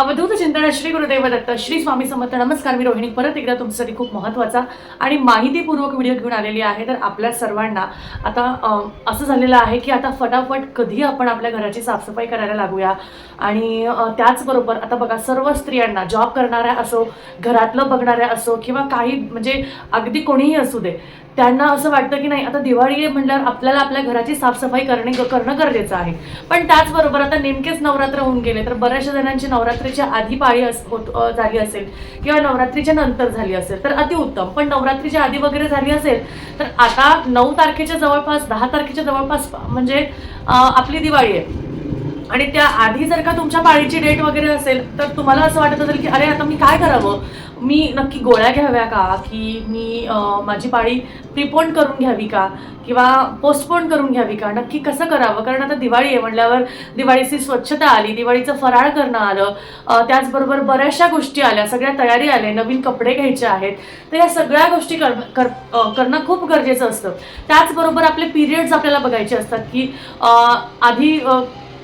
अवधूत चिंतन श्री गुरुदेव दत्त श्री स्वामी समर्थ. नमस्कार मी रोहिणी. परत एकदा तुमच्यासाठी खूप महत्त्वाचा आणि माहितीपूर्वक व्हिडिओ घेऊन आलेली आहे. तर आपल्या सर्वांना आता असं झालेलं आहे की आता फटाफट कधी आपण आपल्या घराची साफसफाई करायला लागूया? आणि त्याचबरोबर आता बघा सर्व स्त्रियांना जॉब करणाऱ्या असो घरातलं बघणाऱ्या असो किंवा काही म्हणजे अगदी कोणीही असू दे त्यांना असं वाटतं की नाही आता दिवाळी आहे म्हटल्यावर आपल्याला आपल्या घराची साफसफाई करणे करणं गरजेचं आहे. पण त्याचबरोबर आता नेमकेच नवरात्र होऊन गेले तर बऱ्याचशा जणांची नवरात्रीच्या आधी पाळी होत- झाली असेल किंवा नवरात्रीच्या नंतर झाली असेल तर अतिउत्तम पण नवरात्रीच्या आधी वगैरे झाली असेल तर आता नऊ तारखेच्या जवळपास दहा तारखेच्या जवळपास म्हणजे आपली दिवाळी आहे. आणि त्या आधी जर का तुमच्या पाळीची डेट वगैरे असेल तर तुम्हाला असं वाटत असेल की अरे आता मी काय करावं? मी नक्की गोळ्या घ्याव्या का? की मी माझी पाळी प्रिपोन करून घ्यावी का? किंवा पोस्टपोन करून घ्यावी का? नक्की कसं करावं? कारण आता दिवाळी आहे म्हटल्यावर दिवाळीची स्वच्छता आली दिवाळीचं फराळ करणं आलं त्याचबरोबर बऱ्याचशा गोष्टी आल्या सगळ्या तयारी आल्या नवीन कपडे घ्यायचे आहेत तर या सगळ्या गोष्टी कर कर करणं खूप गरजेचं असतं. त्याचबरोबर आपले पिरियड्स आपल्याला बघायचे असतात की आधी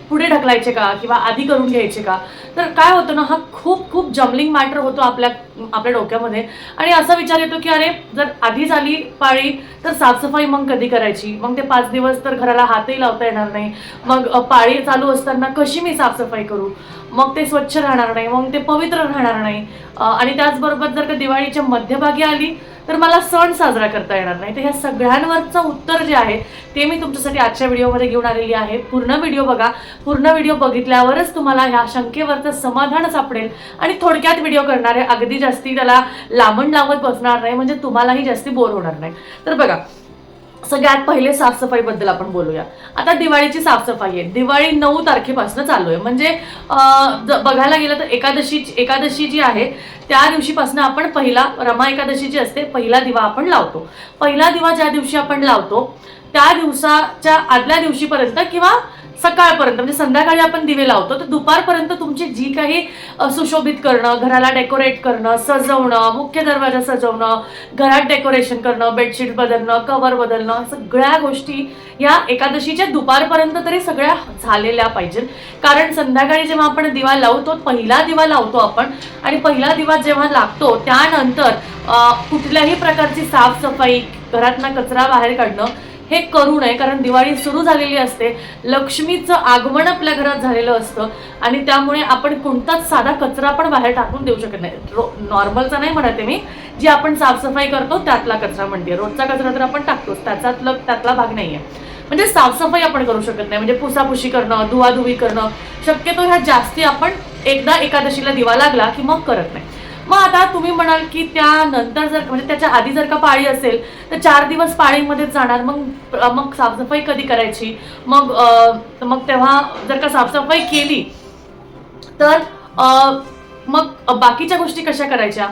पुढे ढकलायचे का किंवा आधी करून घ्यायचे का? तर काय होतं ना हा खूप खूप जमलिंग मॅटर होतो आपल्या आपल्या डोक्यामध्ये. आणि असा विचार येतो की अरे जर आधी झाली पाळी तर साफसफाई मग कधी करायची? मग ते पाच दिवस तर घराला हातही लावता येणार नाही. मग पाळी चालू असताना कशी मी साफसफाई करू? मग ते स्वच्छ राहणार नाही मग ते पवित्र राहणार नाही. आणि त्याचबरोबर जर का दिवाळीच्या मध्यभागी आली तर मला सण साजरा करता येणार नाही. तर ह्या सगळ्यांवरचं उत्तर जे आहे ते मी तुमच्यासाठी आजच्या व्हिडिओमध्ये घेऊन आलेली आहे. पूर्ण व्हिडिओ बघा. पूर्ण व्हिडिओ बघितल्यावरच तुम्हाला ह्या शंकेवरचं समाधान सापडेल. आणि थोडक्यात व्हिडिओ करणारे अगदी जास्ती त्याला लांबण लावत बसणार नाही म्हणजे तुम्हालाही जास्ती बोर होणार नाही. तर बघा सगळ्यात पहिले साफसफाईबद्दल आपण बोलूया. आता दिवाळीची साफसफाई आहे. दिवाळी नऊ तारखेपासून चालू आहे. म्हणजे बघायला गेलं तर एकादशी एकादशी जी आहे त्या दिवशीपासून आपण पहिला रमा एकादशी जी असते पहिला दिवा आपण लावतो. पहिला दिवा ज्या दिवशी आपण लावतो त्या दिवसाच्या आदल्या दिवशीपर्यंत किंवा सकाळपर्यंत म्हणजे संध्याकाळी आपण दिवे लावतो तर दुपारपर्यंत तुमची जी काही सुशोभित करणं घराला डेकोरेट करणं सजवणं मुख्य दरवाजा सजवणं घरात डेकोरेशन करणं बेडशीट बदलणं कवर बदलणं सगळ्या गोष्टी या एकादशीच्या दुपारपर्यंत तरी सगळ्या झालेल्या पाहिजेत. कारण संध्याकाळी जेव्हा आपण दिवा लावतो पहिला दिवा लावतो आपण आणि पहिला दिवा जेव्हा लागतो त्यानंतर कुठल्याही प्रकारची साफसफाई घरातनं कचरा बाहेर काढणं हे करू नये कारण दिवाळी सुरू झालेली असते. लक्ष्मीचं आगमन आपल्या घरात झालेलं असतं आणि त्यामुळे आपण कोणताच साधा कचरा पण बाहेर टाकून देऊ शकत नाही. रो नॉर्मलचा नाही म्हणते मी. जी आपण साफसफाई करतो त्यातला कचरा म्हणते रोजचा कचरा तर आपण टाकतोच. त्याच्यातलं त्यातला भाग नाही आहे म्हणजे साफसफाई आपण करू शकत नाही. म्हणजे पुसापुशी करणं धुवाधुवी करणं शक्यतो ह्या जास्ती आपण एकदा एकादशीला दिवा लागला की मग करत नाही. मग आता तुम्ही म्हणाल की त्यानंतर जर म्हणजे त्याच्या आधी जर का पाळी असेल तर चार दिवस पाळीमध्येच जाणार. मग मग साफसफाई कधी करायची? मग मग तेव्हा जर का साफसफाई केली तर मग बाकीच्या गोष्टी कशा करायच्या?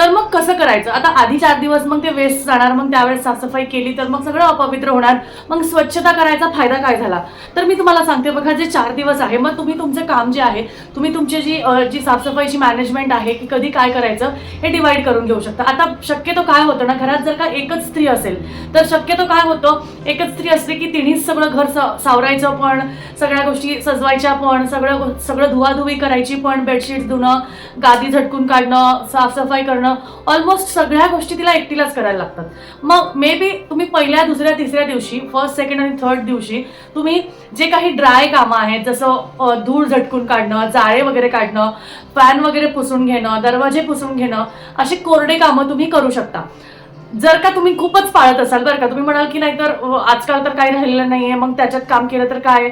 तर मग कसं करायचं? आता आधी चार दिवस मग ते वेस्ट जाणार मग त्यावेळेस साफसफाई केली तर मग सगळं अपवित्र होणार. मग स्वच्छता करायचा फायदा काय झाला? तर मी तुम्हाला सांगते बघा जे चार दिवस आहे मग तुम्ही तुमचं काम जे आहे तुम्ही तुमची जी जी साफसफाईची मॅनेजमेंट आहे की कधी काय करायचं हे डिवाइड करून घेऊ शकता. आता शक्यतो काय होतं ना घरात जर का एकच स्त्री असेल तर शक्यतो काय होतं एकच स्त्री असते की तिनेच सगळं घर सावरायचं पण सगळ्या गोष्टी सजवायच्या पण सगळं सगळं धुवाधुवी करायची पण बेडशीट धुणं गादी झटकून काढणं साफसफाई करणं ऑलमोस्ट सगळ्या गोष्टी तिला एकटीलाच करायला लागतात. मग मे बी तुम्ही पहिल्या दुसऱ्या तिसऱ्या दिवशी फर्स्ट सेकंड आणि थर्ड दिवशी तुम्ही जे काही ड्राय कामं आहेत जसं धूळ झटकून काढणं जाळे वगैरे काढणं फॅन वगैरे पुसून घेणं दरवाजे पुसून घेणं अशी कोरडे कामं तुम्ही करू शकता. जर का तुम्ही खूपच पाळत असाल बरं का तुम्ही म्हणाल की नाही तर आजकाल तर काही राहिलेलं नाहीये मग त्याच्यात काम केलं तर काय?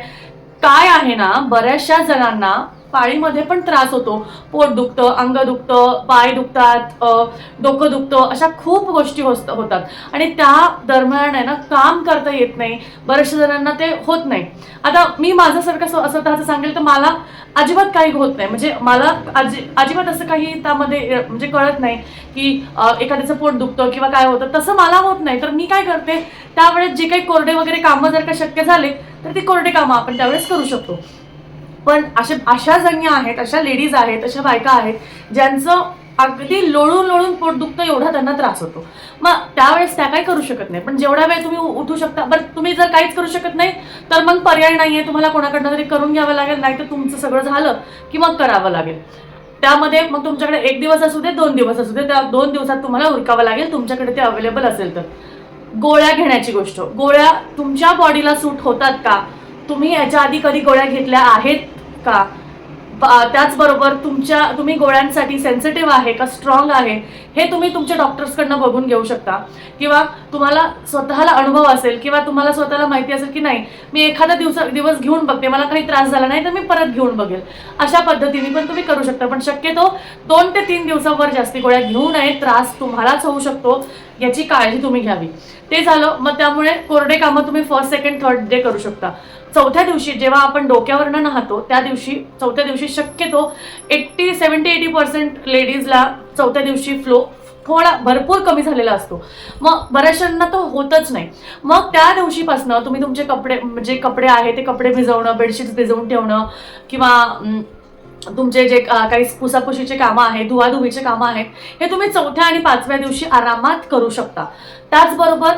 काय आहे ना बऱ्याचशा जणांना पाळीमध्ये पण त्रास होतो. पोट दुखतं अंग दुखतं पाय दुखतात डोकं दुखतं अशा खूप गोष्टी होत होतात. आणि त्या दरम्यान आहे ना काम करता येत नाही. बऱ्याचशा जणांना ते होत नाही. आता मी माझ्यासारखं स्वतःचं सांगेल तर मला अजिबात काही होत नाही. म्हणजे मला अजि अजिबात असं काही त्यामध्ये म्हणजे कळत नाही की एखाद्याचं पोट दुखतं किंवा काय होतं. तसं मला होत नाही. तर मी काय करते? त्यावेळेस जे काही कोरडे वगैरे कामं जर का शक्य झाले तर ती कोरडे कामं आपण त्यावेळेस करू शकतो. पण अशा अशा जण्या आहेत अशा लेडीज आहेत अशा बायका आहेत ज्यांचं अगदी लोळून लोळून पोट दुखतं एवढा त्यांना त्रास होतो. मग त्यावेळेस त्या काही करू शकत नाही पण जेवढा वेळ तुम्ही उठू शकता बरं तुम्ही जर काहीच करू शकत नाही तर मग पर्याय नाहीये. तुम्हाला कोणाकडनं तरी करून घ्यावं लागेल नाही तर तुमचं सगळं झालं की मग करावं लागेल. त्यामध्ये मग तुमच्याकडे एक दिवस असू दे दोन दिवस असू दे त्या दोन दिवसात तुम्हाला उरकावं लागेल तुमच्याकडे ते अवेलेबल असेल तर. गोळ्या घेण्याची गोष्ट. गोळ्या तुमच्या बॉडीला सूट होतात का? तुम्ही याच्या आधी कधी गोळ्या घेतल्या आहेत का? त्याचबरोबर तुमच्या तुम्ही गोळ्यांसाठी सेन्सिटिव्ह आहे का स्ट्रॉंग आहे हे तुम्ही तुमच्या डॉक्टर्सकडनं बघून घेऊ शकता. किंवा तुम्हाला स्वतःला अनुभव असेल किंवा तुम्हाला स्वतःला माहिती असेल की नाही मी एखादा दिवस दिवस घेऊन बघते मला काही त्रास झाला नाही तर मी परत घेऊन बघेल. अशा पद्धतीने पण तुम्ही करू शकता. पण शक्यतो दोन ते तीन दिवसावर जास्ती गोळ्या घेऊ नये त्रास तुम्हालाच होऊ शकतो याची काळजी तुम्ही घ्यावी. ते झालं मग त्यामुळे कोरडे कामं तुम्ही फर्स्ट सेकंड थर्ड डे करू शकता. चौथ्या दिवशी जेव्हा आपण डोक्यावरनं नाहतो त्या दिवशी चौथ्या दिवशी शक्यतो एट्टी सेवन्टी एटी पर्सेंट लेडीजला चौथ्या दिवशी फ्लो थोडा भरपूर कमी झालेला असतो. मग बऱ्याचशांना तो होतच नाही. मग त्या दिवशीपासनं तुम्ही तुमचे कपडे जे कपडे आहे ते कपडे भिजवणं बेडशीट्स भिजवून ठेवणं किंवा तुमचे जे काही पुसापुशीचे कामं आहेत धुवाधुवीचे कामं आहेत हे तुम्ही चौथ्या आणि पाचव्या दिवशी आरामात करू शकता. त्याचबरोबर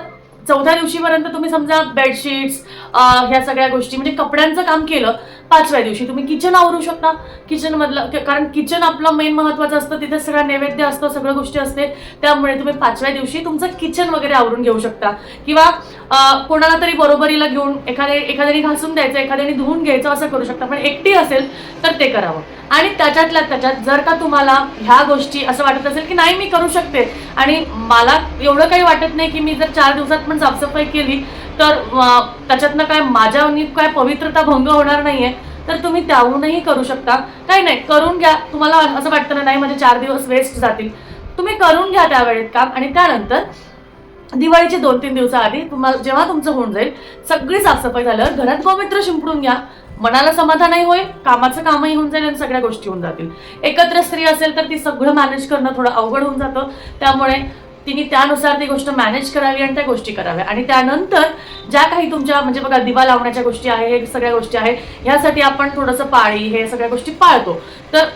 चौथ्या दिवशीपर्यंत तुम्ही समजा बेडशीट्स ह्या सगळ्या गोष्टी म्हणजे कपड्यांचं काम केलं पाचव्या दिवशी. तुम्ही किचन आवरू शकता. किचन मधलं कारण किचन आपलं मेन महत्वाचं असतं. तिथे सगळं नैवेद्य असतं सगळं गोष्टी असते त्यामुळे तुम्ही पाचव्या दिवशी तुमचं किचन वगैरे आवरून घेऊ शकता. किंवा कोणाला तरी बरोबरीला घेऊन एखाद्या एखाद्याने घासून द्यायचं एखाद्याने धुवून घ्यायचं असं करू शकता. पण एकटी असेल तर ते करावं. आणि त्याच्यातल्या त्याच्यात जर का तुम्हाला ह्या गोष्टी असं वाटत असेल की नाही मी करू शकते. आणि मला एवढं काही वाटत नाही की मी जर चार दिवसात पण साफसफाई केली तर त्याच्यातनं काय माझ्या काय पवित्रता भंग होणार नाहीये तर तुम्ही त्याहूनही करू शकता. काही नाही करून घ्या. तुम्हाला असं वाटतं ना नाही म्हणजे चार दिवस वेस्ट जातील. तुम्ही करून घ्या त्यावेळेत काम आणि त्यानंतर दिवाळीचे दोन तीन दिवसाआधी तुम्हाला जेव्हा तुमचं होऊन जाईल सगळी साफसफाई झाल्यावर घरात गोमित्र शिंपडून घ्या. मनाला समाधानही होईल कामाचं कामही होऊन जाईल आणि सगळ्या गोष्टी होऊन जातील. एकत्र स्त्री असेल तर ती सगळं मॅनेज करणं थोडं अवघड होऊन जातं. त्यामुळे तिने त्यानुसार ती गोष्ट मॅनेज करावी आणि त्या गोष्टी कराव्या. आणि त्यानंतर ज्या काही तुमच्या म्हणजे बघा दिवा लावण्याच्या गोष्टी आहे हे सगळ्या गोष्टी आहे ह्यासाठी आपण थोडंसं पाळी हे सगळ्या गोष्टी पाळतो. तर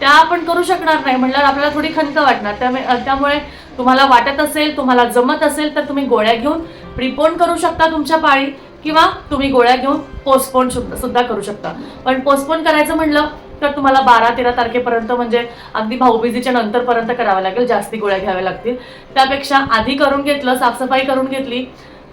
त्या आपण करू शकणार नाही म्हणल्यावर आपल्याला थोडी खंत वाटणार. त्यामुळे त्यामुळे तुम्हाला वाटत असेल तुम्हाला जमत असेल तर तुम्ही गोळ्या घेऊन प्रिपोन करू शकता तुमच्या पाळी किंवा तुम्ही गोळ्या घेऊन पोस्टपोन सुद्धा करू शकता. पण पोस्टपोन करायचं म्हणलं तर तुम्हाला बारा तेरा तारखेपर्यंत म्हणजे अगदी भाऊबीजीच्या नंतरपर्यंत करावं लागेल. जास्ती गोळ्या घ्याव्या लागतील. त्यापेक्षा आधी करून घेतलं साफसफाई करून घेतली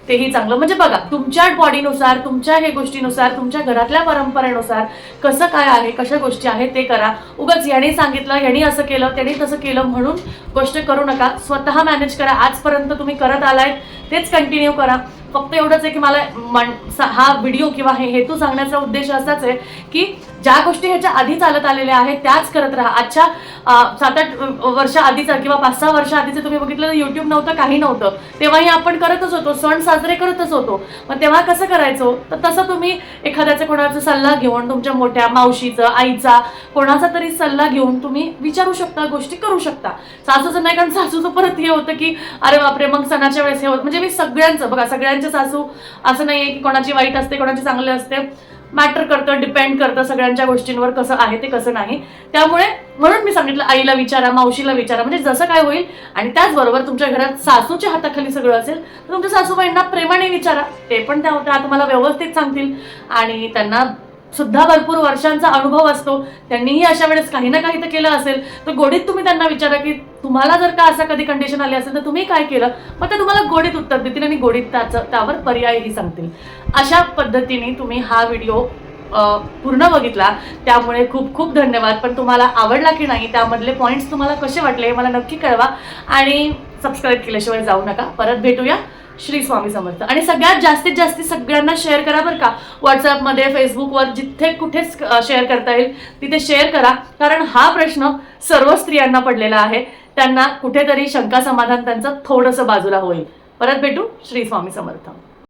तेही चांगलं. म्हणजे बघा तुमच्या बॉडीनुसार तुमच्या हे गोष्टीनुसार तुमच्या घरातल्या परंपरेनुसार कसं काय आहे कशा गोष्टी आहेत ते करा. उगाच याने सांगितलं याने असं केलं त्याने तसं केलं म्हणून गोष्ट करू नका. स्वतः मॅनेज करा. आजपर्यंत तुम्ही करत आलाय तेच कंटिन्यू करा. फक्त एवढंच आहे की मला मन- हा व्हिडिओ किंवा हे हेतू सांगण्याचा उद्देश असाच आहे की ज्या गोष्टी ह्याच्या आधी चालत आलेल्या आहेत त्याच करत राहा. आजच्या सात आठ वर्ष आधीचा किंवा पाच सहा वर्ष आधीचं तुम्ही बघितलं यूट्यूब युट्यूब नव्हतं काही नव्हतं. तेव्हाही आपण करतच होतो सण साजरे करतच होतो. मग तेव्हा कसं करायचो? तर तसं तुम्ही एखाद्याचा कोणाचा सल्ला घेऊन तुमच्या मोठ्या मावशीचं आईचा कोणाचा तरी सल्ला घेऊन तुम्ही विचारू शकता गोष्टी करू शकता. सासूचं नाही कारण सासूचं परत हे होतं की अरे बापरे मग सणाच्या वेळेस हे होतं म्हणजे मी सगळ्यांचं बघा सगळ्यांचं सासू असं नाहीये की कोणाची वाईट असते कोणाची चांगले असते. मॅटर करतं डिपेंड करतं सगळ्यांच्या गोष्टींवर कसं आहे ते कसं नाही. त्यामुळे म्हणून मी सांगितलं आईला विचारा मावशीला विचारा. म्हणजे जसं काय होईल आणि त्याचबरोबर तुमच्या घरात सासूच्या हाताखाली सगळं असेल तर तुमच्या सासूबाईंना प्रेमाने विचारा. ते पण त्या त्या तुम्हाला व्यवस्थित सांगतील. आणि त्यांना सुद्धा भरपूर वर्षांचा अनुभव असतो. त्यांनीही अशा वेळेस काही ना काही तर केलं असेल. तर गोडीत तुम्ही त्यांना विचारा की तुम्हाला जर का असं कधी कंडिशन आली असेल तर तुम्ही काय केलं? मग ते तुम्हाला गोडीत उत्तर देतील आणि गोडीत त्याचं त्यावर पर्यायही सांगतील. अशा पद्धतीने तुम्ही हा व्हिडिओ पूर्ण बघितला. त्यामुळे खूप खूप धन्यवाद. पण तुम्हाला आवडला की नाही त्यामधले पॉईंट्स तुम्हाला कसे वाटले हे मला नक्की कळवा. आणि सबस्क्राईब केल्याशिवाय जाऊ नका. परत भेटूया श्री स्वामी समर्थ. आणि सगळ्यात जास्तीत जास्त सगळ्यांना शेअर करा बरं का. व्हॉट्सअपमध्ये फेसबुकवर जिथे कुठेच शेअर करता येईल तिथे शेअर करा. कारण हा प्रश्न सर्व स्त्रियांना पडलेला आहे. त्यांना कुठेतरी शंका समाधान त्यांचं थोडंसं बाजूला होईल. परत भेटू श्री स्वामी समर्थ.